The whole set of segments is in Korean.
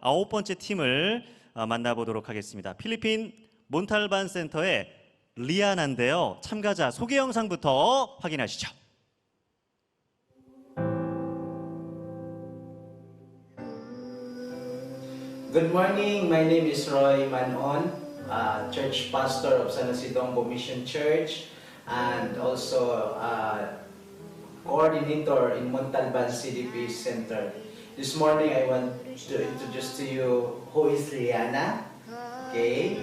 아홉 번째 팀을 어, 만나보도록 하겠습니다. 필리핀 몬탈반 센터의 리아나인데요. 참가자 소개 영상부터 확인하시죠. Morning. My name is Roy Manon, uh, church pastor of San Isidro Mission Church, and also uh, coordinator in Montalban CDP Center. This morning, I want to introduce to you who is Rihanna, okay,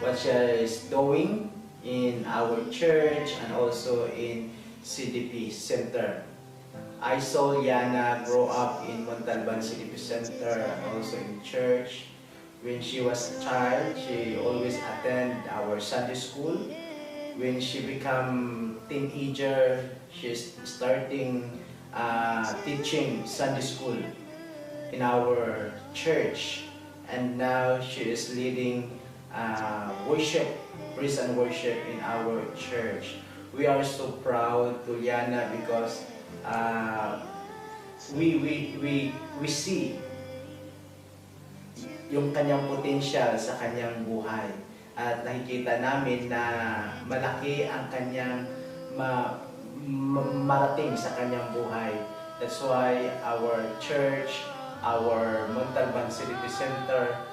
what she is doing in our church and also in CDP Center. I saw Yana grow up in Montalban CDP Center and also in church. When she was a child, she always attend our Sunday school. When she become teenager, she's starting uh, teaching Sunday school in our church. And now she is leading uh, worship, praise and worship in our church. We are so proud to Yana because uh, we, we, we, we see yung kanyang potential sa kanyang buhay. At nakikita namin na malaki ang kanyang ma, ma- marating sa kanyang buhay. That's why our church, our Montalban City Center,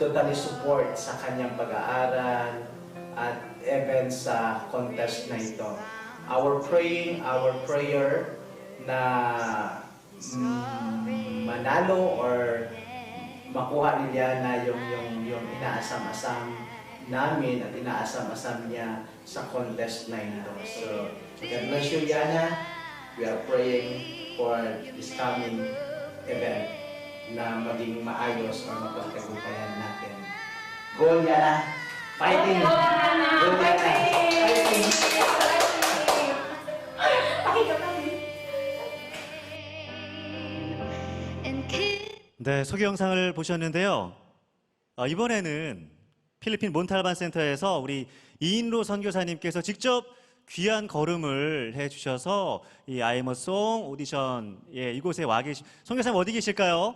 totally support sa kanyang pag-aaral at even sa contest na ito. Our praying, our prayer na mm, manalo or makuha ni Liana yung, yung, yung inaasam-asam namin at inaasam-asam niya sa contest na ito. So, God bless you, Liana. We are praying for this coming event na maging maayos o mapagkagumpayan natin. Go, Liana! Fighting! Go, Liana! Fighting! and kiss. 네, 소개 영상을 보셨는데요. 아, 이번에는 필리핀 몬탈반 센터에서 우리 이인로 선교사님께서 직접 귀한 걸음을 해주셔서 이 아이머송 오디션 예 이곳에 와 계시 선교사님 어디 계실까요?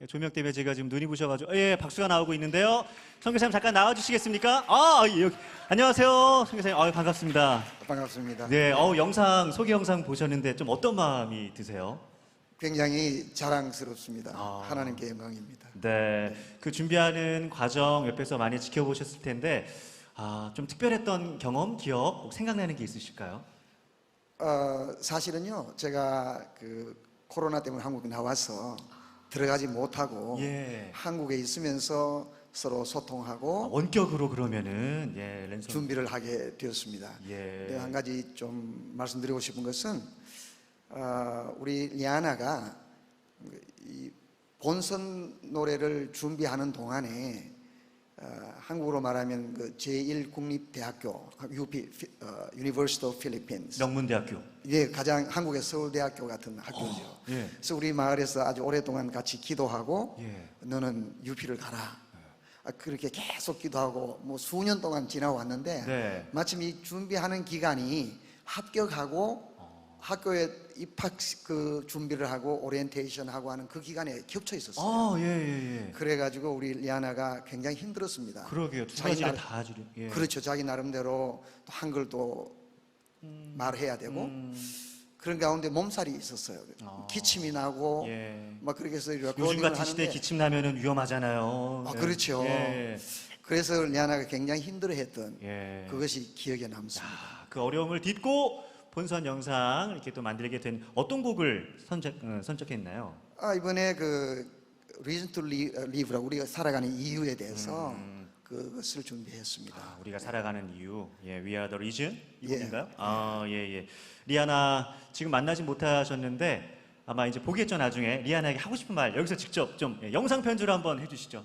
예, 조명 때문에 제가 지금 눈이 부셔가지고 예 박수가 나오고 있는데요. 선교사님 잠깐 나와주시겠습니까? 아 여기 안녕하세요 선교사님 아 반갑습니다. 반갑습니다. 네, 어 영상 소개 영상 보셨는데 좀 어떤 마음이 드세요? 굉장히 자랑스럽습니다. 아. 하나님께 영광입니다. 네, 그 준비하는 과정 옆에서 많이 지켜보셨을 텐데 아, 좀 특별했던 경험, 기억, 꼭 생각나는 게 있으실까요? 어, 사실은요, 제가 그 코로나 때문에 한국에 나와서 들어가지 못하고 예. 한국에 있으면서 서로 아, 소통하고 원격으로 그러면은 예, 랜선 준비를 하게 되었습니다. 예. 네, 한 가지 좀 말씀드리고 싶은 것은 어, 우리 리아나가 이 본선 노래를 준비하는 동안에 어, 한국으로 말하면 그 제1국립대학교 UP 어, University of Philippines 명문대학교. 이게 가장 한국의 서울대학교 같은 학교죠. 어, 예. 그래서 우리 마을에서 아주 오랫동안 같이 기도하고 예. 너는 UP를 가라. 아, 그렇게 계속 기도하고 뭐 수년 동안 지나왔는데 네. 마침 이 준비하는 기간이 합격하고 학교에 입학 그 준비를 하고 오리엔테이션 하고 하는 그 기간에 겹쳐 있었어요. 아, 예, 예, 예. 그래가지고 우리 리아나가 굉장히 힘들었습니다. 그러게요. 두 자기 가지를 나- 다 주려. 예. 그렇죠. 자기 나름대로 또 한글도 말해야 되고 음, 그런 가운데 몸살이 있었어요. 아. 기침이 나고 예. 막 그렇게 해서 이렇게 요즘 러닝을 같은 시대에 하는데 기침 나면은 위험하잖아요. 아, 예. 그렇죠. 예. 그래서 리아나가 굉장히 힘들어했던 예. 그것이 기억에 남습니다. 야, 그 어려움을 딛고 본선 영상 이렇게 또 만들게 된 어떤 곡을 선적, 어, 선적했나요? 아, 이번에 그 Reason to Live라고 우리가 살아가는 이유에 대해서 음. 그것을 준비했습니다. 아, 우리가 살아가는 이유, 예, We Are the Reason 이 예. 곡인가요? 아, 예, 예. 리아나 지금 만나지 못하셨는데 아마 이제 보겠죠 나중에 리아나에게 하고 싶은 말 여기서 직접 좀 예, 영상 편지로 한번 해주시죠.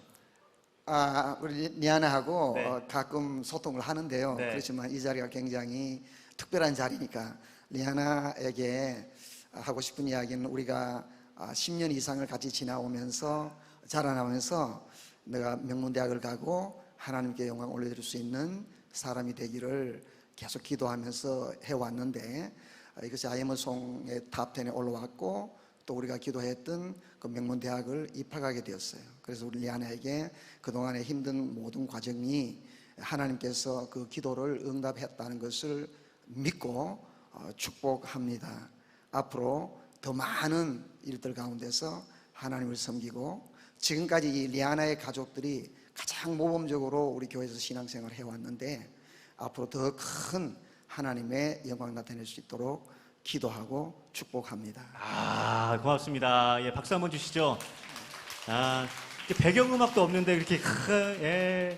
아, 우리 리아나하고 네. 어, 가끔 소통을 하는데요. 네. 그렇지만 이 자리가 굉장히 특별한 자리니까 리아나에게 하고 싶은 이야기는 우리가 아, 10년 이상을 같이 지나오면서 자라나면서 내가 명문대학을 가고 하나님께 영광 올려드릴 수 있는 사람이 되기를 계속 기도하면서 해왔는데 아, 이것이 아이엠송의 탑10에 올라왔고 또 우리가 기도했던 그 명문 대학을 입학하게 되었어요. 그래서 우리 리아나에게 그동안의 힘든 모든 과정이 하나님께서 그 기도를 응답했다는 것을 믿고 어, 축복합니다. 앞으로 더 많은 일들 가운데서 하나님을 섬기고 지금까지 이 리아나의 가족들이 가장 모범적으로 우리 교회에서 신앙생활을 해왔는데 앞으로 더 큰 하나님의 영광 나타낼 수 있도록 기도하고 축복합니다. 아, 고맙습니다. 예, 박수 한번 주시죠. 아, 배경음악도 없는데 이렇게 크, 예,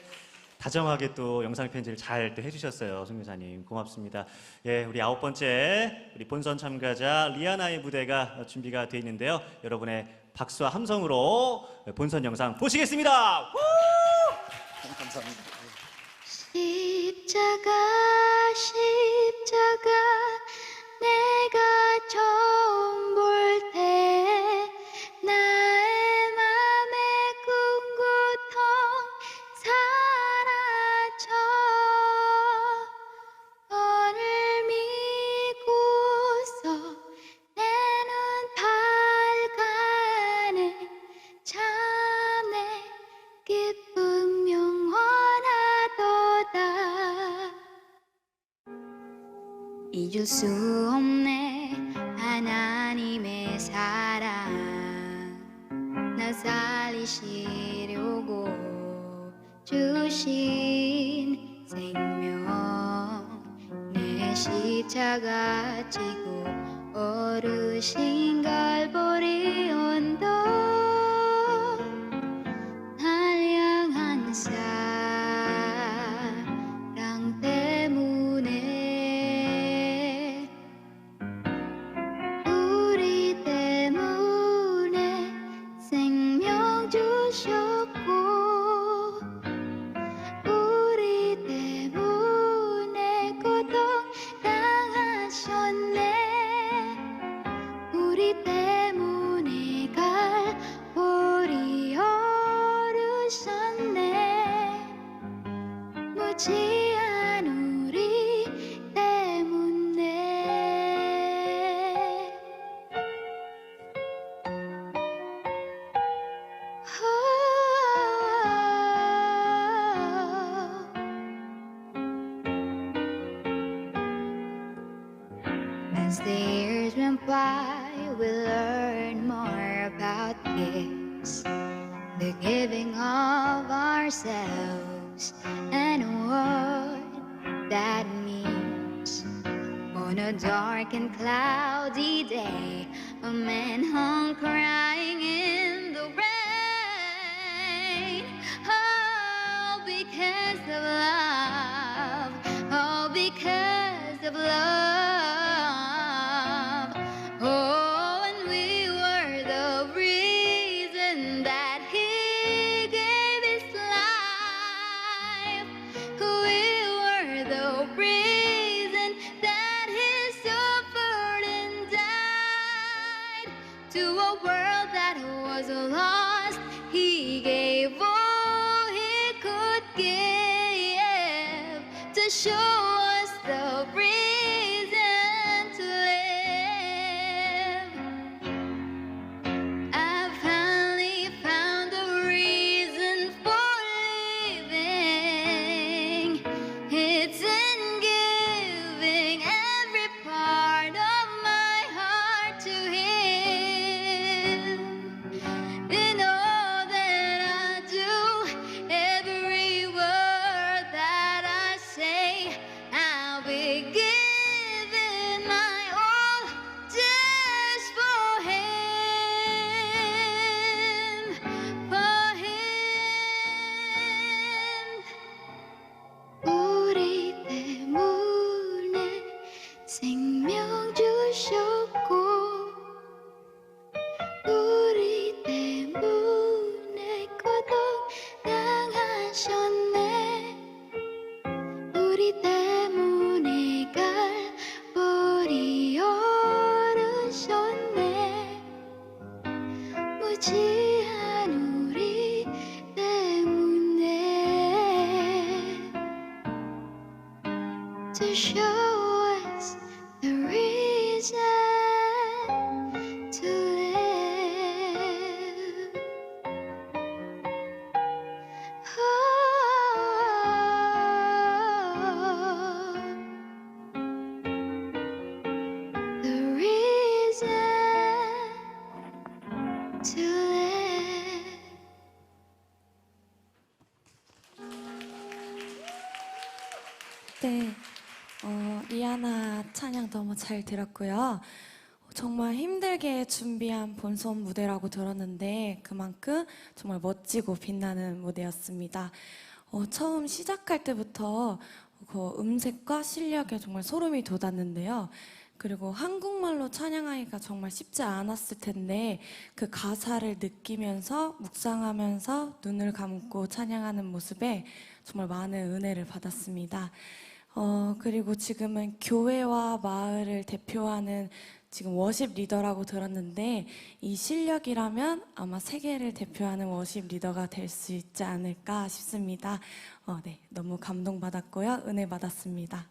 다정하게 또 영상 편지를 잘 또 해주셨어요, 송교사님. 고맙습니다. 예, 우리 아홉 번째 우리 본선 참가자 리아나의 무대가 준비가 되어 있는데요. 여러분의 박수와 함성으로 본선 영상 보시겠습니다. 우! 감사합니다. 예. 십자가 십자가 내가 잊을 수 없네. 하나님의 사랑. 나 살리시려고 주신 생명. 내 십자가 지고 어르신 갈보리 언덕 무지한 우리 때문에 As the years went by, we learned more about this, the giving of ourselves, and what that means. On a dark and cloudy day, a man hung crying in the rain. Oh, because of love. Oh, because of love. Reason that he suffered and died. To a world that was lost, he gave all he could give to show 생명 주셨고 우리 때문에 고통 당하셨네. 우리 때문에 갈보리 오르셨네. 무지한 우리 때문에 show 네, 어, 리아나 찬양 너무 잘 들었고요. 정말 힘들게 준비한 본선 무대라고 들었는데 그만큼 정말 멋지고 빛나는 무대였습니다. 어, 처음 시작할 때부터 그 음색과 실력에 정말 소름이 돋았는데요. 그리고 한국말로 찬양하기가 정말 쉽지 않았을 텐데 그 가사를 느끼면서 묵상하면서 눈을 감고 찬양하는 모습에 정말 많은 은혜를 받았습니다. 어, 그리고 지금은 교회와 마을을 대표하는 지금 워십 리더라고 들었는데 이 실력이라면 아마 세계를 대표하는 워십 리더가 될 수 있지 않을까 싶습니다. 어, 네, 너무 감동받았고요. 은혜 받았습니다.